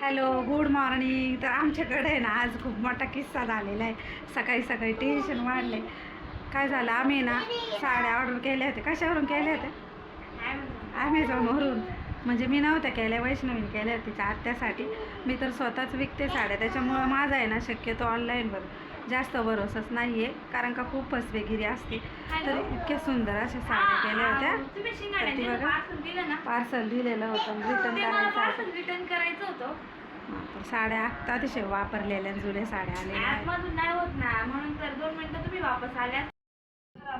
Hello good morning. तर आमच्याकडे आहे ना आज खूप मोठा किस्सा झालेला आहे. सकाळी सकाळी टेन्शन वाढले काय झालं? आम्ही ना साड्या ऑर्डर केल्या होत्या. कशावरून केल्या होत्या? ॲमेझॉनवरून म्हणजे मी नव्हत्या केल्या वैष्णवीने केल्या होत्या तिच्या आत्यासाठी. मी तर स्वतःच विकते साड्या. त्याच्यामुळं माझा आहे ना शक्यतो ऑनलाईनवर जास्त भरोसाच नाही आहे कारण का खूप फसवेगिरी असते. तर इतक्या सुंदर अशा साड्या केल्या होत्या. पार्सल दिलं ना? पार्सल दिलेलं होतं रिटर्न करायचं रिटर्न करायचं होतं. साड्या आता अतिशय वापरलेल्या जुन्या साड्या ऍपमधून नाही होत ना म्हणून तर दोन मिनिटं तुम्ही वापस आल्या.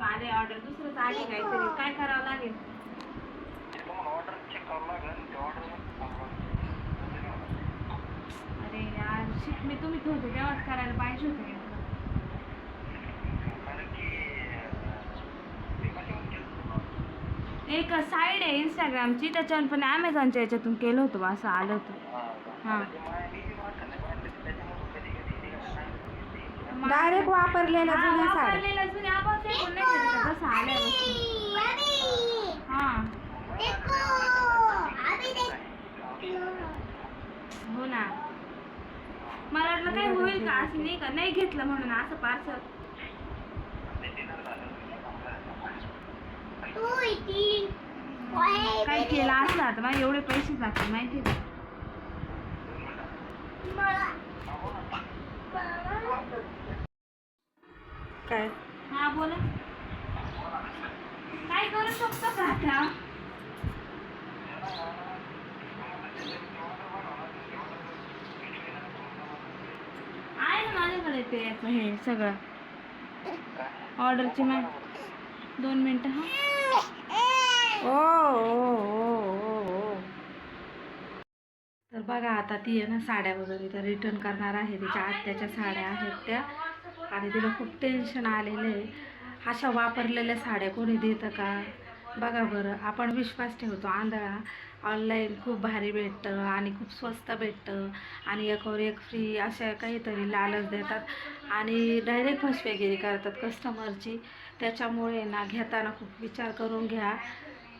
आले ऑर्डर दुसरंच आली काहीतरी. काय करावं लागेल? अरे यार शिट मी तुम्ही होते तेव्हाच करायला पाहिजे होते. एक साईड आहे इंस्टाग्रामची त्याच्यावर पण ॲमेझॉनच्या याच्यातून केलं होतं बा, असं आलं होतं. हां. डायरेक्ट वापरलेल्या हा, जुन्या साड्या. फेकून नाही? तसं आलंय वस्तू. हां. हो ना. मला वाटलं काय होईल का असं नाही का? नाही घेतलं म्हणून असं पार्सल काय केलं असला तर मग एवढे पैसे जातात माहिती का? काय? हा बोला. काय करू शकतो का आता? आहे ना माझ्याकडे ते याचं हे सगळं. ऑर्डरची मा दोन मिनटं हा. ओ ओ ओ ओ तर बघा आता ती आहे ना साड्या वगैरे तर रिटर्न करणार आहे तिच्या आत्याच्या साड्या आहेत त्या. आणि तिला खूप टेन्शन आलेलं आहे. अशा वापरलेल्या साड्या कोणी देतं का? बघा बरं आपण विश्वास ठेवतो. आंधळा ऑनलाईन खूप भारी भेटतं आणि खूप स्वस्त भेटतं. आणि एकावर एक फ्री अशा काहीतरी लालच देतात. आणि डायरेक्ट फसवेगिरी करतात कस्टमरची त्याच्यामुळे ना घेताना खूप विचार करून घ्या.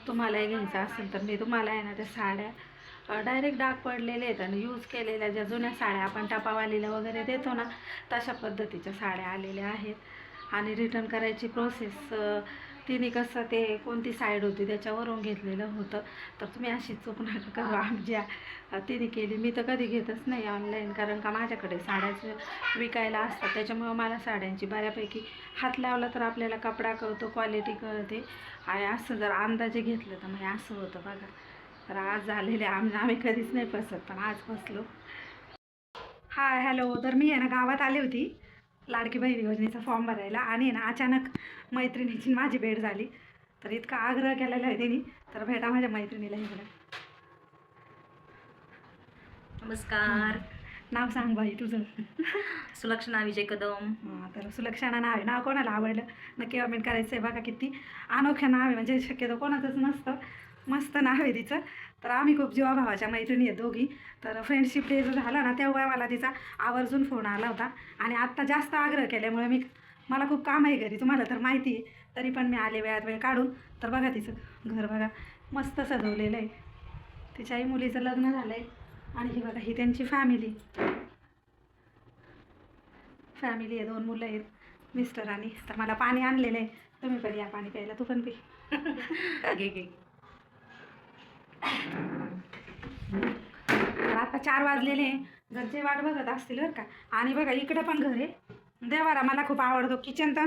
तुम्हालाही घ्यायचा असेल तर मी तुम्हाला आहे ना त्या साड्या डायरेक्ट डाग पडलेले आहेत आणि यूज केलेल्या ज्या जुन्या साड्या आपण टपावालीला वगैरे देतो ना तशा पद्धतीच्या साड्या आलेल्या आहेत. आणि रिटर्न करायची प्रोसेस तिने कसं ते कोणती साईड होती त्याच्यावरून घेतलेलं होतं. तर तुम्ही अशी चूक नका करू आमच्या तिने केली. मी तर कधी घेतच नाही ऑनलाईन कारण का माझ्याकडे साड्याच विकायला असतात. त्याच्यामुळं मला साड्यांची बऱ्यापैकी हात लावला तर आपल्याला कपडा कळतो क्वालिटी कळते. आणि असं जर अंदाजे घेतलं तर मग असं होतं बघा. तर आज झालेले आम आम्ही कधीच नाही फसत पण आज फसलो. हाय हॅलो तर मी आहे ना गावात आली होती. लाडकी बहीण योजनेचा फॉर्म भरायला आणि ना अचानक मैत्रिणीची माझी भेट झाली. तर इतका आग्रह केलेला आहे त्यांनी. तर भेटा माझ्या मैत्रिणीला इकडे नमस्कार. नाव सांग बाई तुझं. सुलक्षणा विजय कदम. तर सुलक्षणा नाव आहे. नाव कोणाला आवडलं? नक्की कमेंट करायचं आहे बघा किती अनोख्या नाव आहे. म्हणजे शक्यतो कोणाचंच नसतं. मस्त नाव आहे तिचं. तर आम्ही खूप जीवाभावाच्या मैत्रिणी आहे दोघी. तर फ्रेंडशिप डे जो झाला ना तेव्हा मला तिचा आवर्जून फोन आला होता. आणि आत्ता जास्त आग्रह केल्यामुळे मी मला खूप काम आहे घरी तुम्हाला तर माहिती आहे. तरी पण मी आले वेळात वेळ काढून. तर बघा तिचं घर बघा. मस्त सजवलेलं आहे. तिच्याही मुलीचं लग्न झालं आहे आणि ही बघा ही त्यांची फॅमिली फॅमिली आहे दोन मुलं आहेत मिस्टर आणि. तर मला पाणी आणलेलं आहे. तुम्ही पण या पाणी प्यायला तू पण पी. घे घे. तर आता चार वाजलेले घरचे वाट बघत असतील बरं का. आणि बघा इकडं पण घर आहे. देवारा मला खूप आवडतो. किचन तर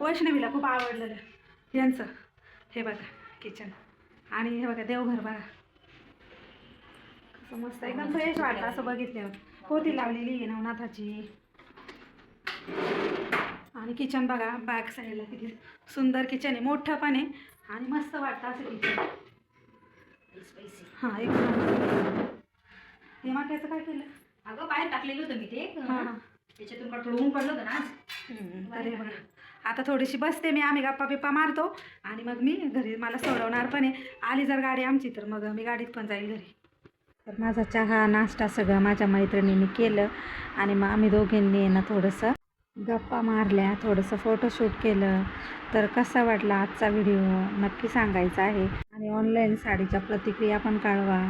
वैष्णवीला खूप आवडलेलं यांचं. हे बघा किचन. आणि हे बघा देवघर बघा. कसं मस्त एकदम फ्रेश वाटतं असं बघितल्यावर. पोती लावलेली आहे नवनाथाची. आणि किचन बघा बॅक साईडला किती सुंदर किचन आहे. मोठं पण आहे. आणि मस्त वाटतं असं किचन. हां एकदम हे माक्याचं काय केलं? अगं बाहेर टाकलेलं होतं मी ते. त्याच्यातून का थोडं ऊन पडलं होतं ना हे बघा आता थोडीशी बसते मी आम्ही गप्पा बिप्पा मारतो आणि मग मी घरी मला सोडवणार पण आहे. आली जर गाडी आमची तर मग मी गाडीत पण जाईल घरी. तर माझा चहा नाश्ता सगळं माझ्या मैत्रिणींनी केलं आणि मग आम्ही दोघींनी ना थोडंसं गप्पा मारल्या थोडंसं फोटोशूट केलं. तर कसा वाटला आजचा व्हिडिओ नक्की सांगायचा आहे. आणि ऑनलाईन साडीच्या प्रतिक्रिया पण कळवा.